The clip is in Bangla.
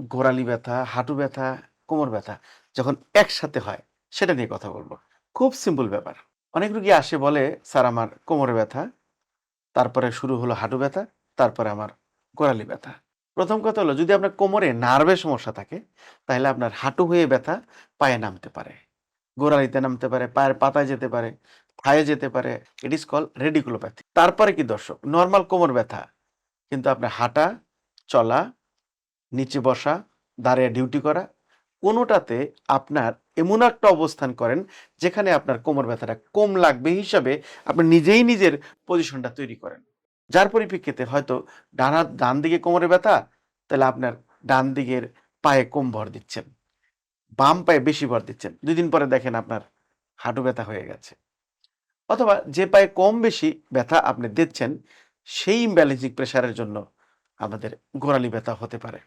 গোড়ালি ব্যথা, হাঁটু ব্যথা, কোমর ব্যথা যখন একসাথে হয়, সেটা নিয়ে কথা বলব। খুব সিম্পল ব্যাপার। অনেক রুগী আসে বলে, স্যার, আমার কোমরে ব্যথা। তারপরে শুরু হলো হাঁটু ব্যথা, তারপরে আমার গোড়ালি ব্যথা। প্রথম কথা হলো, যদি আপনার কোমরে নার্ভের সমস্যা থাকে, তাহলে আপনার হাঁটু হয়ে ব্যথা পায়ে নামতে পারে। গোড়ালিতে নামতে পারে, পায়ের পাতায় যেতে পারে, থায়ে যেতে পারে ইট ইজ কল রেডিকুলোপ্যাথি তারপরে কি দর্শক? নর্মাল কোমর ব্যথা। কিন্তু আপনার হাঁটা, চলা নিচে বসা, দাঁড়িয়ে ডিউটি করা, কোনোটাতে আপনার এমন একটা অবস্থান করেন যেখানে আপনার কোমর ব্যথাটা কম লাগবে হিসাবে আপনি নিজেই নিজের পজিশনটা তৈরি করেন। যার পরিপ্রেক্ষিতে হয়তো ডান হাত ডান দিকে কোমরে ব্যথা, তাহলে আপনার ডান দিকের পায়ে কম ভর দিচ্ছেন, বাম পায়ে বেশি ভর দিচ্ছেন। দুই দিন পরে দেখেন আপনার হাঁটু ব্যথা হয়ে গেছে। অথবা যে পায়ে কম বেশি ব্যথা আপনি দিচ্ছেন, সেই ইমব্যালেন্সিং প্রেশারের জন্য আমাদের গোড়ালি ব্যথা হতে পারে।